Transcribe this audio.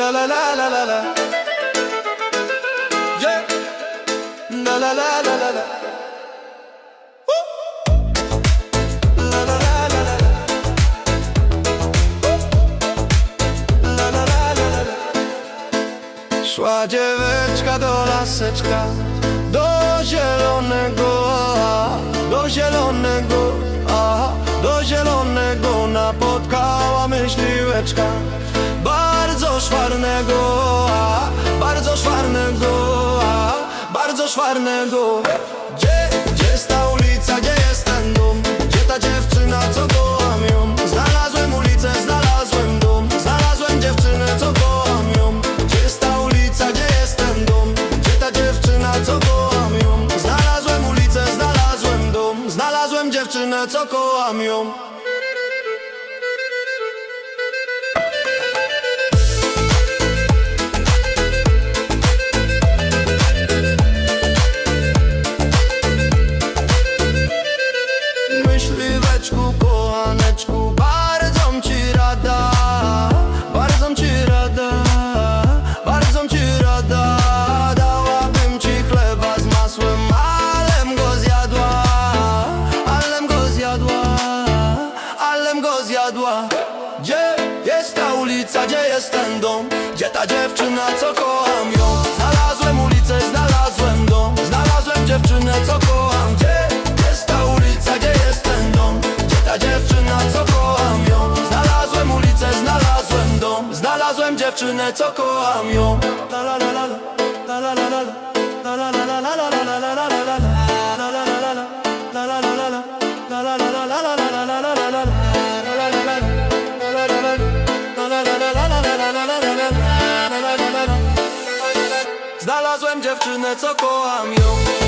La la la la la la. Yeah. La la la la la la. Szła dzieweczka do laseczka Do zielonego aha, Do zielonego aha, Do zielonego Napotkała myśliweczka Bardzo szwarnego aha, Bardzo szwarnego aha, Bardzo szwarnego. Gdzie, gdzie jest ta ulica, gdzie jest ten dom? Gdzie ta dziewczyna, co kocham ją? Znalazłem ulicę, znalazłem dom. Znalazłem dziewczynę, co kocham ją. Gdzie jest ta ulica, gdzie jest ten dom? Gdzie ta dziewczyna, co kocham ją? Znalazłem ulicę, znalazłem dom. Znalazłem dziewczynę, co kocham ją zjadła Gdzie jest ta ulica, gdzie jest ten dom? Gdzie ta dziewczyna, co kocham ją? Znalazłem ulicę, znalazłem dom Znalazłem dziewczynę, co kocham Gdzie jest ta ulica, gdzie jest ten dom? Gdzie ta dziewczyna, co kocham ją? Znalazłem ulicę, znalazłem dom Znalazłem dziewczynę, co kocham ją la la la la la la La la la la la La la la la la La la la la la la la la la la Dziewczynę, co kocham ją.